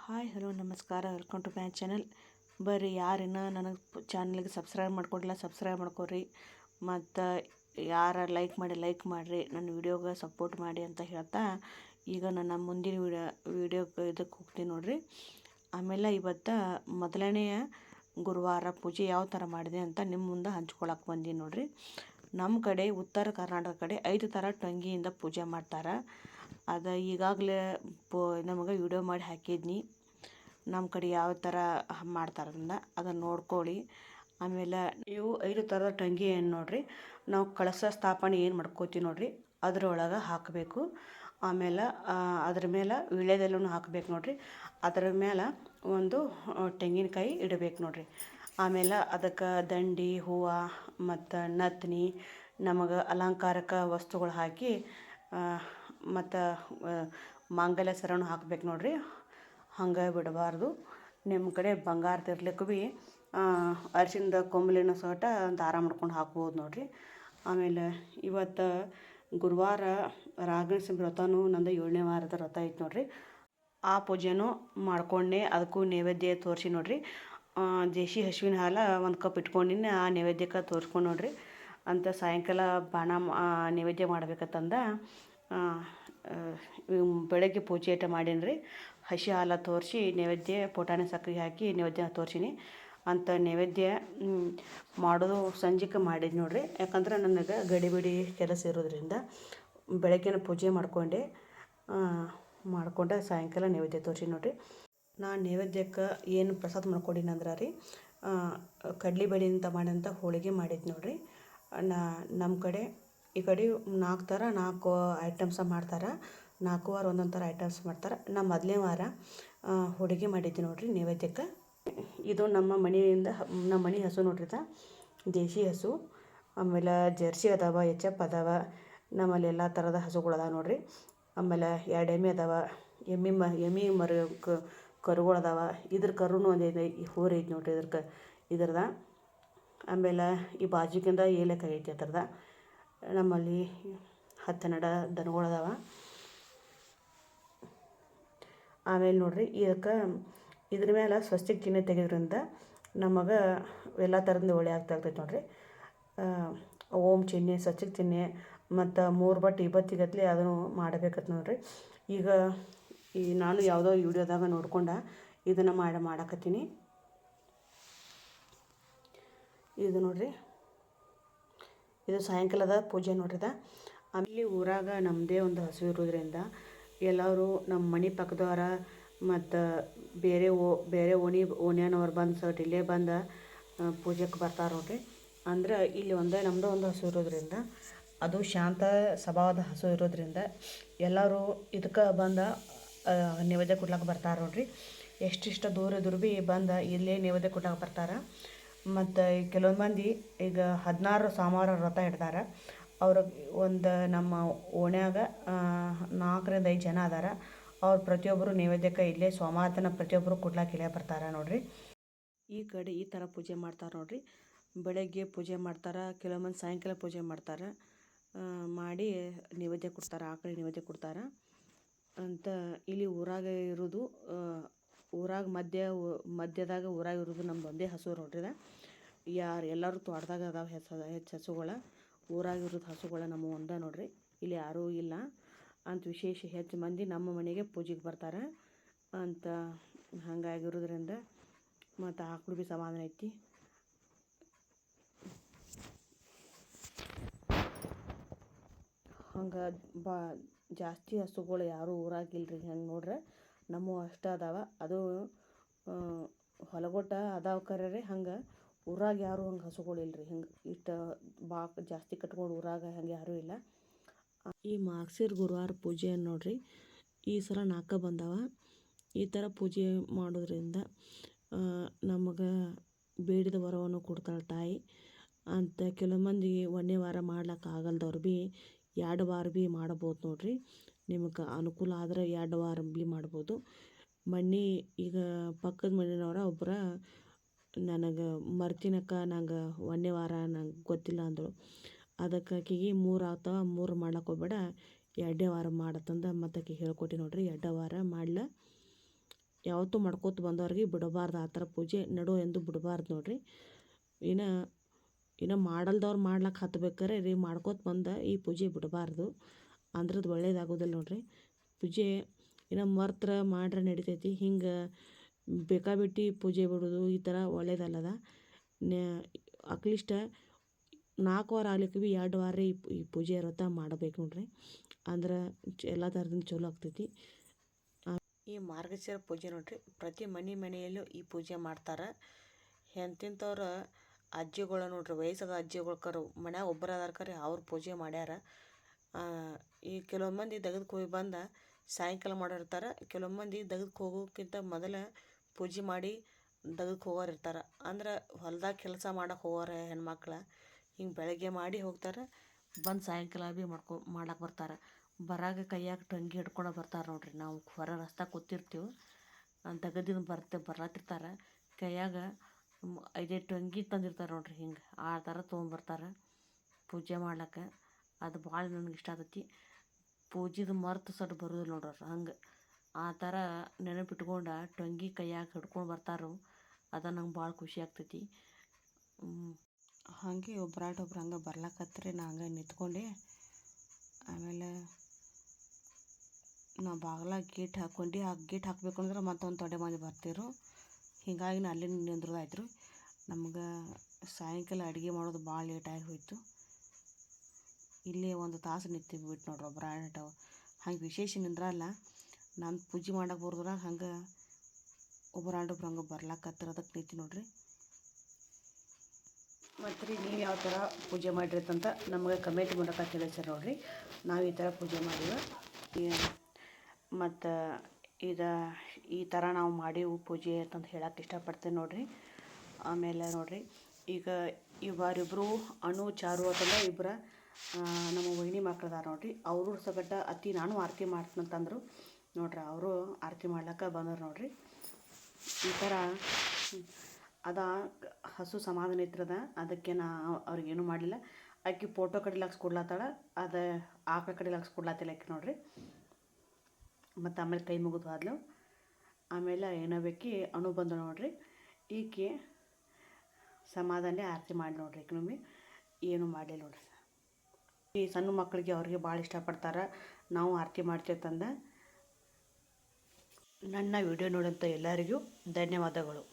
Hi, hello, ನಮಸ್ಕಾರ. Welcome to my channel ಬರ್ರಿ ಯಾರಿನ್ನ ನನಗೆ ಚಾನಲ್ಗೆ ಸಬ್ಸ್ಕ್ರೈಬ್ ಮಾಡ್ಕೊಂಡಿಲ್ಲ ಸಬ್ಸ್ಕ್ರೈಬ್ ಮಾಡ್ಕೊರಿ ಮತ್ತು ಯಾರ ಲೈಕ್ ಮಾಡಿ ಲೈಕ್ ಮಾಡಿರಿ. ನನ್ನ ವಿಡಿಯೋಗೆ ಸಪೋರ್ಟ್ ಮಾಡಿ ಅಂತ ಹೇಳ್ತಾ, ಈಗ ನನ್ನ ಮುಂದಿನ ವಿಡಿಯೋ ವಿಡಿಯೋ ಇದಕ್ಕೆ ಹೋಗ್ತೀನಿ ನೋಡ್ರಿ. ಆಮೇಲೆ ಇವತ್ತು ಮೊದಲನೆಯ ಗುರುವಾರ ಪೂಜೆ ಯಾವ ಥರ ಮಾಡಿದೆ ಅಂತ ನಿಮ್ಮ ಮುಂದೆ ಹಂಚ್ಕೊಳಕ್ಕೆ ಬಂದೀನಿ ನೋಡ್ರಿ. ನಮ್ಮ ಕಡೆ ಉತ್ತರ ಕರ್ನಾಟಕ ಕಡೆ ಐದು ಥರ ಟೊಂಗಿಯಿಂದ ಪೂಜೆ ಮಾಡ್ತಾರೆ. ಅದು ಈಗಾಗಲೇ ಪೋ ನಮಗೆ ವಿಡಿಯೋ ಮಾಡಿ ಹಾಕಿದ್ನಿ. ನಮ್ಮ ಕಡೆ ಯಾವ ಥರ ಮಾಡ್ತಾರೆ ಅದನ್ನು ಅದನ್ನು ನೋಡ್ಕೊಳ್ಳಿ. ಆಮೇಲೆ ಇವು ಐದು ಥರದ ಟಂಗಿ ಏನು ನೋಡ್ರಿ, ನಾವು ಕಳಸ ಸ್ಥಾಪನೆ ಏನು ಮಾಡ್ಕೋತೀವಿ ನೋಡಿರಿ, ಅದರೊಳಗೆ ಹಾಕಬೇಕು. ಆಮೇಲೆ ಅದ್ರ ಮೇಲೆ ವೀಳ್ಯದೆಲೆನೂ ಹಾಕಬೇಕು ನೋಡಿರಿ. ಅದರ ಮೇಲೆ ಒಂದು ತೆಂಗಿನಕಾಯಿ ಇಡಬೇಕು ನೋಡಿರಿ. ಆಮೇಲೆ ಅದಕ್ಕೆ ದಂಡಿ, ಹೂವು ಮತ್ತು ನತ್ನಿ, ನಮಗೆ ಅಲಂಕಾರಕ ವಸ್ತುಗಳು ಹಾಕಿ ಮತ್ತು ಮಾಂಗಲ್ಯ ಸರನು ಹಾಕ್ಬೇಕು ನೋಡ್ರಿ. ಹಂಗೆ ಬಿಡಬಾರ್ದು. ನಿಮ್ಮ ಕಡೆ ಬಂಗಾರ ತಿರ್ಲಿಕ್ಕೆ ಭೀ ಅರ್ಶಿಣದ ಕೊಂಬಲಿನ ಸೊಟ ದಾರ ಮಾಡ್ಕೊಂಡು ಹಾಕ್ಬೋದು ನೋಡ್ರಿ. ಆಮೇಲೆ ಇವತ್ತು ಗುರುವಾರ ರಾಘವೇಶ್ವರ ವ್ರತನೂ ನಂದು ಏಳನೇ ವಾರದ ವ್ರತ ಐತೆ ನೋಡ್ರಿ. ಆ ಪೂಜೆನೂ ಮಾಡ್ಕೊಂಡೆ, ಅದಕ್ಕೂ ನೈವೇದ್ಯ ತೋರಿಸಿ ನೋಡ್ರಿ. ದೇಶಿ ಹಸುವಿನ ಹಾಲು ಒಂದು ಕಪ್ ಇಟ್ಕೊಂಡಿನಿ, ಆ ನೈವೇದ್ಯಕ್ಕೆ ತೋರಿಸ್ಕೊಂಡು ನೋಡ್ರಿ. ಅಂತ ಸಾಯಂಕಾಲ ಬಾಣ ನೈವೇದ್ಯ ಮಾಡ್ಬೇಕಂತಂದ ಬೆಳಗ್ಗೆ ಪೂಜೆ ಐಟ ಮಾಡೀನಿ ರೀ ಹಸಿ ಹಾಲು ತೋರಿಸಿ ನೈವೇದ್ಯ ಪುಟಾಣಿ ಸಕ್ಕರೆ ಹಾಕಿ ನೈವೇದ್ಯ ತೋರಿಸೀನಿ. ಅಂತ ನೈವೇದ್ಯ ಮಾಡೋದು ಸಂಜೆಗೆ ಮಾಡಿದ್ದು ನೋಡಿರಿ. ಯಾಕಂದ್ರೆ ನನಗೆ ಗಡಿಬಿಡಿ ಕೆಲಸ ಇರೋದ್ರಿಂದ ಬೆಳಗ್ಗೆನ ಪೂಜೆ ಮಾಡಿಕೊಂಡೆ ಮಾಡಿಕೊಂಡೆ ಸಾಯಂಕಾಲ ನೈವೇದ್ಯ ತೋರಿಸಿ ನೋಡಿರಿ. ನಾನು ನೈವೇದ್ಯಕ್ಕೆ ಏನು ಪ್ರಸಾದ ಮಾಡ್ಕೊಂಡೀನಿ ಅಂದ್ರೆ ರೀ ಕಡ್ಲೆ ಬೇಳೆಯಿಂದ ಮಾಡಿದಂಥ ಹೋಳಿಗೆ ಮಾಡಿದ್ದು ನೋಡಿರಿ. ನಮ್ಮ ಕಡೆ ಈ ಕಡೆ ನಾಲ್ಕು ಥರ, ನಾಲ್ಕು ಐಟಮ್ಸ ಮಾಡ್ತಾರೆ. ನಾಲ್ಕು ವಾರ ಒಂದೊಂದು ಥರ ಐಟಮ್ಸ್ ಮಾಡ್ತಾರೆ. ನಾ ಮೊದಲನೇ ವಾರ ಹೋಳಿಗೆ ಮಾಡಿದ್ದೆ ನೋಡಿರಿ ನೈವೇದ್ಯಕ್ಕೆ. ಇದು ನಮ್ಮ ಮನೆಯಿಂದ, ನಮ್ಮ ಮನೆ ಹಸು ನೋಡ್ರಿ ಇದು. ದೇಶಿ ಹಸು, ಆಮೇಲೆ ಜರ್ಸಿ ಅದಾವ ಎಚ್ ಎಫ್ ಅದಾವ. ನಮ್ಮಲ್ಲಿ ಎಲ್ಲ ಥರದ ಹಸುಗಳು ನೋಡಿರಿ ನೋಡ್ರಿ. ಆಮೇಲೆ ಎರಡು ಎಮ್ಮೆ ಅದಾವ. ಎಮ್ಮೆ ಮ, ಎಮ್ಮೆ ಮರಿ ಕರುಗಳು ಅದಾವ. ಇದ್ರ ಕರುನು ಒಂದು ಈ ಐತೆ ನೋಡ್ರಿ ಇದ್ರಕ್ಕೆ ಇದ್ರದ. ಆಮೇಲೆ ಈ ಬಾಜುಕಿಂದ ಏಲಕ್ಕಾಯಿ ಐತಿ ಅದ್ರದ. ನಮ್ಮಲ್ಲಿ ಹತ್ತು ನಡ ದನಗಳು ಅದಾವ ಆಮೇಲೆ ನೋಡಿರಿ, ಇದಕ್ಕೆ ಇದ್ರ ಮೇಲೆ ಸ್ವಚ್ಛಕ್ಕೆ ಚಿಹ್ನೆ ತೆಗೆದ್ರಿಂದ ನಮಗೆ ಎಲ್ಲ ಥರದ ಒಳ್ಳೆ ಆಗ್ತಾ ಆಗ್ತೈತೆ ನೋಡ್ರಿ. ಓಂ ಚಿಹ್ನೆ ಸ್ವಚ್ಛಕ್ಕೆ ಚಿಹ್ನೆ ಮತ್ತು ಮೂರು ಬಟ್ ಇಬತ್ತಿಗತ್ಲೆ ಅದನ್ನು ಮಾಡಬೇಕತ್ ನೋಡಿರಿ. ಈಗ ಈ ನಾನು ಯಾವುದೋ ವಿಡಿಯೋದಾಗ ನೋಡ್ಕೊಂಡ ಇದನ್ನು ಮಾಡಿ ಮಾಡಕತ್ತೀನಿ. ಇದು ನೋಡ್ರಿ ಇದು ಸಾಯಂಕಾಲದ ಪೂಜೆ ನೋಡ್ರಿದ. ಆಮೇಲೆ ಊರಾಗ ನಮ್ಮದೇ ಒಂದು ಹಸು ಇರೋದ್ರಿಂದ ಎಲ್ಲರೂ ನಮ್ಮ ಮನೆ ಪಕ್ಕದವರ ಮತ್ತು ಬೇರೆ ಓ ಬೇರೆ ಓಣಿ, ಓಣ್ಯಾನವ್ರು ಬಂದು ಸಟ್ ಇಲ್ಲೇ ಬಂದು ಪೂಜೆಗೆ ಬರ್ತಾರೆ ನೋಡ್ರಿ. ಅಂದ್ರೆ ಇಲ್ಲಿ ಒಂದೇ ನಮ್ಮದು ಒಂದು ಹಸು ಇರೋದ್ರಿಂದ ಅದು ಶಾಂತ ಸ್ವಭಾವದ ಹಸು ಇರೋದ್ರಿಂದ ಎಲ್ಲರೂ ಇದಕ್ಕೆ ಬಂದು ನೈವೇದ್ಯ ಕೊಡ್ಲಿಕ್ಕೆ ಬರ್ತಾರೆ ನೋಡ್ರಿ. ಎಷ್ಟಿಷ್ಟು ದೂರ ಇದ್ರು ಭೀ ಬಂದು ಇಲ್ಲೇ ನೈವೇದ್ಯ ಕೊಡ್ಲಿಕ್ಕೆ ಬರ್ತಾರೆ. ಮತ್ತು ಕೆಲವೊಂದು ಮಂದಿ ಈಗ ಹದಿನಾರು ಸೋಮವಾರ ವ್ರತ ಹಿಡ್ದಾರ ಅವ್ರ ಒಂದು ನಮ್ಮ ಓಣ್ಯಾಗ ನಾಲ್ಕರಿಂದ ಐದು ಜನ ಅದಾರ. ಅವ್ರು ಪ್ರತಿಯೊಬ್ಬರು ನೈವೇದ್ಯಕ್ಕೆ ಇಲ್ಲೇ ಸೋಮಾರ್ತನ ಪ್ರತಿಯೊಬ್ಬರು ಕೊಡ್ಲಾಕ ಇಲ್ಲೇ ಬರ್ತಾರೆ ನೋಡ್ರಿ. ಈ ಕಡೆ ಈ ಥರ ಪೂಜೆ ಮಾಡ್ತಾರೆ ನೋಡ್ರಿ. ಬೆಳಗ್ಗೆ ಪೂಜೆ ಮಾಡ್ತಾರೆ, ಕೆಲವೊಂದು ಸಾಯಂಕಾಲ ಪೂಜೆ ಮಾಡ್ತಾರೆ. ಮಾಡಿ ನೈವೇದ್ಯ ಕೊಡ್ತಾರೆ ಆಕಳಿಗೆ ನೈವೇದ್ಯ ಕೊಡ್ತಾರೆ. ಅಂತ ಇಲ್ಲಿ ಊರಾಗ ಇರೋದು ಊರಾಗ ಮಧ್ಯ ಮಧ್ಯದಾಗ ಊರಾಗ ಇರೋದು ನಮ್ದು ಒಂದೇ ಹಸು ನೋಡ್ರಿ ಯಾರು ಎಲ್ಲರೂ ತೋಟದಾಗ ಅದಾವೆ ಹೆಸ ಹೆಚ್ಚು ಹಸುಗಳ. ಊರಾಗ ಹಸುಗಳ ನಮ್ಮ ಒಂದೇ ನೋಡ್ರಿ. ಇಲ್ಲಿ ಯಾರೂ ಇಲ್ಲ. ಅಂತ ವಿಶೇಷ ಹೆಚ್ಚು ಮಂದಿ ನಮ್ಮ ಮನೆಗೆ ಪೂಜೆಗೆ ಬರ್ತಾರೆ. ಅಂತ ಹಂಗಾಗಿರೋದ್ರಿಂದ ಮತ್ತು ಆಕಳು ಭೀ ಸಮಾಧಾನ ಐತಿ. ಹಂಗೆ ಬಾ, ಜಾಸ್ತಿ ಹಸುಗಳು ಯಾರೂ ಊರಾಗಿಲ್ರಿ ಹಂಗೆ ನೋಡ್ರೆ. ನಮ್ಮ ಅಷ್ಟೇ ಅದಾವ. ಅದು ಹೊಲಗೊಟ್ಟ ಅದಾವ ಕರೆ ಹಂಗೆ ಊರಾಗ ಯಾರೂ ಹಂಗೆ ಹಸುಗಳು ಇಲ್ರಿ ಹಿಂಗೆ ಇಷ್ಟು ಬಾ ಜಾಸ್ತಿ ಕಟ್ಕೊಂಡು ಊರಾಗ ಹಂಗೆ ಯಾರೂ ಇಲ್ಲ. ಈ ಮಾರ್ಕ್ಸಿರ್ ಗುರುವಾರ ಪೂಜೆ ನೋಡ್ರಿ. ಈ ಸಲ ನಾಲ್ಕು ಬಂದಾವ. ಈ ಥರ ಪೂಜೆ ಮಾಡೋದ್ರಿಂದ ನಮಗೆ ಬೇಡಿದ ವರವನ್ನು ಕೊಡ್ತಾಳೆ ತಾಯಿ. ಅಂತ ಕೆಲವು ಮಂದಿ ಒಂದನೇ ವಾರ ಮಾಡ್ಲಿಕ್ಕೆ ಆಗಲ್ದವ್ರು ಭೀ ಎರಡು ವಾರ ಭೀ ಮಾಡ್ಬೋದು ನೋಡ್ರಿ. ನಿಮಗೆ ಅನುಕೂಲ ಆದ್ರೆ ಎರಡು ವಾರ ಬಿ ಮಾಡ್ಬೋದು. ಮನೆ ಈಗ ಪಕ್ಕದ ಮನೆಯವ್ರ ಒಬ್ಬರ ನನಗೆ ಮರ್ತಿನಕ್ಕ ನಂಗೆ ಒಂದನೇ ವಾರ ನಂಗೆ ಗೊತ್ತಿಲ್ಲ ಅಂದರು ಅದಕ್ಕೆ ಆಕೆಗೆ ಮೂರು ಆಗ್ತಾವ ಮೂರು ಮಾಡ್ಲಕ್ಕೆ ಹೋಗ್ಬೇಡ, ಎರಡೇ ವಾರ ಮಾಡತ್ತಂದ ಮತ್ತು ಆಕೆ ಹೇಳ್ಕೊಟ್ಟಿ ನೋಡ್ರಿ ಎರಡೇ ವಾರ ಮಾಡ್ಲ. ಯಾವತ್ತೂ ಮಾಡ್ಕೋತ ಬಂದವ್ರಿಗೆ ಬಿಡಬಾರ್ದು ಆ ಥರ ಪೂಜೆ, ನಡು ಎಂದು ಬಿಡಬಾರ್ದು ನೋಡಿರಿ. ಇನ್ನು ಇನ್ನು ಮಾಡಲ್ದವ್ರು ಮಾಡ್ಲಕ್ಕೆ ಹತ್ಬೇಕಾರೆ ರೀ ಮಾಡ್ಕೋತ ಬಂದ ಈ ಪೂಜೆ ಬಿಡಬಾರ್ದು. ಅಂದ್ರದ್ದು ಒಳ್ಳೇದಾಗೋದಿಲ್ಲ ನೋಡಿರಿ. ಪೂಜೆ ಇನ್ನು ಮರ್ತ್ರ ಮಾಡ್ರೆ ನಡಿತೈತಿ. ಹಿಂಗೆ ಬೇಕಾಬಿಟ್ಟಿ ಪೂಜೆ ಬಿಡೋದು ಈ ಥರ ಒಳ್ಳೇದಲ್ಲದ. ಅಟ್ಲೀಸ್ಟ್ ನಾಲ್ಕು ವಾರ ಆಗ್ಲಿಕ್ಕೆ ಭೀ ಎರಡು ವಾರ ಈ ಈ ಪೂಜೆ ವ್ರತ ಮಾಡಬೇಕು ನೋಡ್ರಿ. ಅಂದ್ರೆ ಎಲ್ಲ ಥರದಿಂದ ಚಲೋ ಆಗ್ತೈತಿ. ಈ ಮಾರ್ಗಶಿರ ಪೂಜೆ ನೋಡ್ರಿ. ಪ್ರತಿ ಮನೆ ಮನೆಯಲ್ಲೂ ಈ ಪೂಜೆ ಮಾಡ್ತಾರೆ. ಎಂತಿಂಥವ್ರು ಅಜ್ಜಿಗಳು ನೋಡ್ರಿ, ವಯಸ್ಸಾದ ಅಜ್ಜಿಗಳು ಕರು ಮನ್ಯಾಗ ಒಬ್ಬರು ಅದಾರ ಕರೆ ಅವ್ರು ಪೂಜೆ ಮಾಡ್ಯಾರ. ಈ ಕೆಲವು ಮಂದಿ ಹೋಗಿ ಬಂದ ಸಾಯಂಕಾಲ ಮಾಡಿರ್ತಾರೆ ಕೆಲವು ಮಂದಿ ದಗದಕ್ಕೆ ಹೋಗೋಕ್ಕಿಂತ ಮೊದಲೇ ಪೂಜೆ ಮಾಡಿ ದಗದಕ್ಕೆ ಹೋಗೋರು ಇರ್ತಾರೆ ಅಂದ್ರೆ ಹೊಲ್ದಾಗ ಕೆಲಸ ಮಾಡಕ್ಕೆ ಹೋಗೋರು ಹೆಣ್ಮಕ್ಳು ಹಿಂಗೆ ಬೆಳಗ್ಗೆ ಮಾಡಿ ಹೋಗ್ತಾರೆ, ಬಂದು ಸಾಯಂಕಾಲ ಭೀ ಮಾಡ್ಕೊ ಮಾಡಕ್ಕೆ ಬರ್ತಾರೆ. ಬರಾಗ ಕೈಯಾಗ ಟಂಗಿ ಹಿಡ್ಕೊಂಡು ಬರ್ತಾರೆ ನೋಡ್ರಿ. ನಾವು ಹೊರ ರಸ್ತೆ ಕೂತಿರ್ತೀವಿ ದಗದಿಂದ ಬರ್ತೆ ಬರ್ಲತ್ತಿರ್ತಾರೆ ಕೈಯಾಗ ಐದೈದು ಟಂಗಿ ತಂದಿರ್ತಾರೆ ನೋಡ್ರಿ ಹಿಂಗೆ. ಆ ಥರ ತೊಗೊಂಬರ್ತಾರೆ ಪೂಜೆ ಮಾಡ್ಲಿಕ್ಕೆ. ಅದು ಭಾಳ ನನಗೆ ಇಷ್ಟ ಆಗ್ತೈತಿ ಪೂಜೆದು ಮರ್ತು ಸಟ್ ಬರೋದಿಲ್ಲ ನೋಡ್ರಿ ಹಂಗೆ. ಆ ಥರ ನೆನಪಿಟ್ಕೊಂಡು ಟೊಂಗಿ ಕೈಯಾಗ ಹಿಡ್ಕೊಂಡು ಬರ್ತಾರೆ. ಅದು ನಂಗೆ ಭಾಳ ಖುಷಿ ಆಗ್ತೈತಿ. ಹಾಗೆ ಒಬ್ರಾಟ ಒಬ್ರು ಹಂಗೆ ಬರ್ಲಕತ್ರಿ ನಾ ಹಂಗೆ ನಿಂತ್ಕೊಂಡೆ. ಆಮೇಲೆ ನಾ ಬಾಗ್ಲಾಗ ಗೇಟ್ ಹಾಕ್ಕೊಂಡು ಆ ಗೇಟ್ ಹಾಕಬೇಕು ಅಂದ್ರೆ ಮತ್ತೊಂದು ತೊಡೆ ಮಂದಿ ಬರ್ತಿರು. ಹೀಗಾಗಿ ನಾ ಅಲ್ಲಿಂದ ನಿಂದ್ರದಾಯ್ತು ನಮ್ಗೆ ಸಾಯಂಕಾಲ ಅಡುಗೆ ಮಾಡೋದು ಭಾಳ ಲೇಟಾಗಿ ಹೋಯಿತು. ಇಲ್ಲೇ ಒಂದು ತಾಸು ನಿಂತೀವಿ ಬಿಟ್ಟು ನೋಡ್ರಿ ಒಬ್ರಾಟ ಹಂಗೆ ವಿಶೇಷ ನಿಂದ್ರಲ್ಲ, ನಾನು ಪೂಜೆ ಮಾಡಕ್ಕೆ ಬರೋದ್ರಾಗ ಹಂಗೆ ಒಬ್ರಾಂಡೊಬ್ರು ಹಂಗೆ ಬರ್ಲಾಕತ್ತರ ಅದಕ್ಕೆ ನಿಂತಿ ನೋಡ್ರಿ. ಮತ್ತು ರೀ, ನೀವು ಯಾವ ಥರ ಪೂಜೆ ಮಾಡಿರ್ತಂತ ನಮಗೆ ಕಮೆಂಟ್ ಮಾಡೋಕೆ ತಿಳಿಸ್ರಿ ನೋಡ್ರಿ. ನಾವು ಈ ಥರ ಪೂಜೆ ಮಾಡೀವಿ. ಮತ್ತು ಇದು, ಈ ಥರ ನಾವು ಮಾಡೀವು ಪೂಜೆ ಅಂತಂದು ಹೇಳಕ್ಕೆ ಇಷ್ಟಪಡ್ತೇನೆ ನೋಡ್ರಿ. ಆಮೇಲೆ ನೋಡ್ರಿ, ಈಗ ಇವರಿಬ್ಬರು ಅಣು, ಚಾರು ಅಂತಂದ್ರೆ ಇಬ್ಬರ ನಮ್ಮ ಮಕ್ಳು ಅದಾರ ನೋಡ್ರಿ, ಅವರು ಸಗಟ ಅತ್ತಿ ನಾನು ಆರತಿ ಮಾಡ್ತೀನಂತಂದ್ರು. ನೋಡ್ರಿ, ಅವರು ಆರತಿ ಮಾಡ್ಲಿಕ್ಕೆ ಬಂದರು ನೋಡ್ರಿ. ಈ ಥರ ಅದ ಹಸು ಸಮಾಧಾನ ಇತ್ತದ ಅದಕ್ಕೆ ನಾ ಅವ್ರಿಗೇನು ಮಾಡಲಿಲ್ಲ. ಆಕೆ ಫೋಟೋ ಕಡೆ ಕೊಡ್ಲತ್ತಾಳ ಅದು ಆಕಳ ಕಡಿಲಾಸಿ ಕೊಡ್ಲತ್ತಿಲ್ಲ ಆಕೆ ನೋಡ್ರಿ. ಮತ್ತು ಆಮೇಲೆ ಕೈ ಮುಗಿದು ಆದ್ಲು ಆಮೇಲೆ ಏನೋ ಬೇಕಿ ಅಣು ಬಂದು ನೋಡ್ರಿ. ಈಕೆ ಸಮಾಧಾನ ಆರತಿ ಮಾಡಿ ನೋಡ್ರಿ ಈಕೆ ಏನು ಮಾಡಲಿಲ್ಲ ನೋಡ್ರಿ. ಈ ಸಣ್ಣ ಮಕ್ಕಳಿಗೆ ಅವ್ರಿಗೆ ಭಾಳ ಇಷ್ಟಪಡ್ತಾರೆ. ನಾವು ಆರತಿ ಮಾಡ್ತೇವೆ ತಂದ. ನನ್ನ ವಿಡಿಯೋ ನೋಡೋಂಥ ಎಲ್ಲರಿಗೂ ಧನ್ಯವಾದಗಳು.